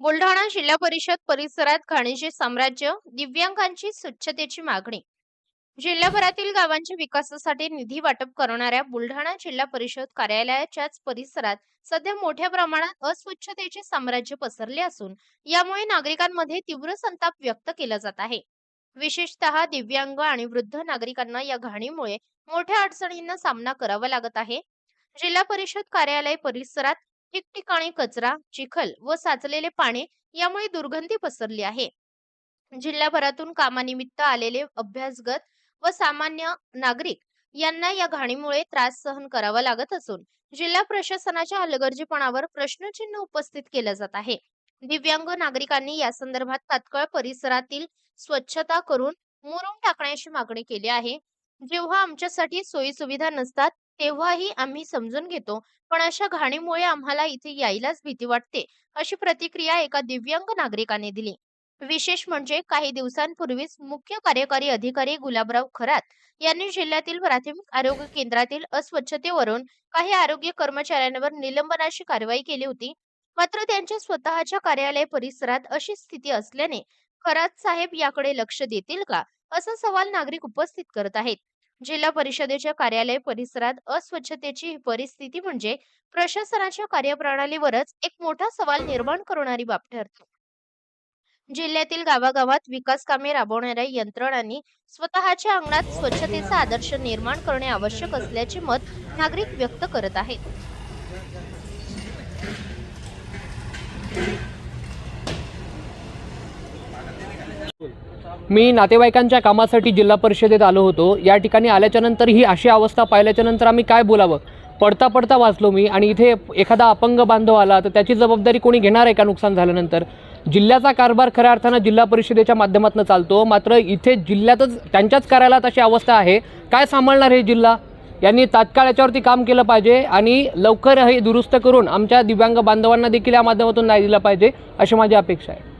बुलढाणा जिल्हा परिषद परिसरात खाणीचे साम्राज्य दिव्यांगांची स्वच्छतेची मागणी. जिल्हाभरातील गावांच्या विकासासाठी निधी वाटप करणाऱ्या बुलढाणा जिल्हा परिषद कार्यालयाच्याच परिसरात सध्या मोठ्या प्रमाणात अस्वच्छतेचे साम्राज्य पसरले असून यामुळे नागरिकांमध्ये तीव्र संताप व्यक्त केला जात आहे. विशेषतः दिव्यांग आणि वृद्ध नागरिकांना या घाणीमुळे मोठ्या अडचणींना सामना करावा लागत आहे. जिल्हा परिषद कार्यालय परिसरात ठिकठिकाणी कचरा चिखल व साचलेले पाणी यामुळे दुर्गंधी पसरली आहे. जिल्हाभरातून कामानिमित्त आलेले अभ्यासगत व सामान्य नागरिक यांना या घाणीमुळे त्रास सहन करावा लागत असून जिल्हा प्रशासनाच्या हलगर्जीपणावर प्रश्नचिन्ह उपस्थित केलं जात आहे. दिव्यांग नागरिकांनी या संदर्भात तात्काळ परिसरातील स्वच्छता करून मुरुम टाकण्याची मागणी केली आहे. जेव्हा आमच्यासाठी सोयी सुविधा नसतात तेव्हाही आम्ही समजून घेतो. पण अशा घाणीमुळे आम्हाला इथे यायलाच भीती वाटते अशी प्रतिक्रिया एका दिव्यांग नागरिकाने दिली. विशेष म्हणजे काही दिवसांपूर्वीच मुख्य कार्यकारी अधिकारी गुलाबराव खरात यांनी जिल्ह्यातील प्राथमिक आरोग्य केंद्रातील अस्वच्छतेवरून काही आरोग्य कर्मचाऱ्यांवर निलंबनाची कारवाई केली होती. मात्र त्यांच्या स्वतःच्या कार्यालय परिसरात अशी स्थिती असल्याने खरात साहेब याकडे लक्ष देतील का? असा सवाल नागरिक उपस्थित करत आहेत. जिल्हा परिषदेच्या कार्यालय परिसरात अस्वच्छतेची ही परिस्थिती म्हणजे प्रशासनाच्या कार्यप्रणालीवरच एक मोठा सवाल निर्माण करणारी बाब ठरते. जिल्ह्यातील गावागावात विकास कामे राबवणाऱ्या यंत्रणांनी स्वतःच्या अंगणात स्वच्छतेचा आदर्श निर्माण करणे आवश्यक असल्याचे मत नागरिक व्यक्त करत आहेत. मी नातेवाईकांच्या कामासाठी जिल्हा परिषदेत आलो होतो. या ठिकाणी आल्याच्यानंतर ही अशी अवस्था पाहिल्याच्यानंतर आम्ही काय बोलावं? पडता पडता वाचलो मी आणि इथे एखादा अपंग बांधव आला तर त्याची जबाबदारी कोणी घेणार आहे का नुकसान झाल्यानंतर? जिल्ह्याचा कारभार खऱ्या अर्थानं जिल्हा परिषदेच्या माध्यमातून चालतो. मात्र इथे जिल्ह्यातच त्यांच्याच कार्यालयात अशी अवस्था आहे. काय सांभाळणार हे जिल्हा? यांनी तात्काळ याच्यावरती काम केलं पाहिजे आणि लवकर हे दुरुस्त करून आमच्या दिव्यांग बांधवांना देखील या माध्यमातून न्याय दिला पाहिजे अशी माझी अपेक्षा आहे.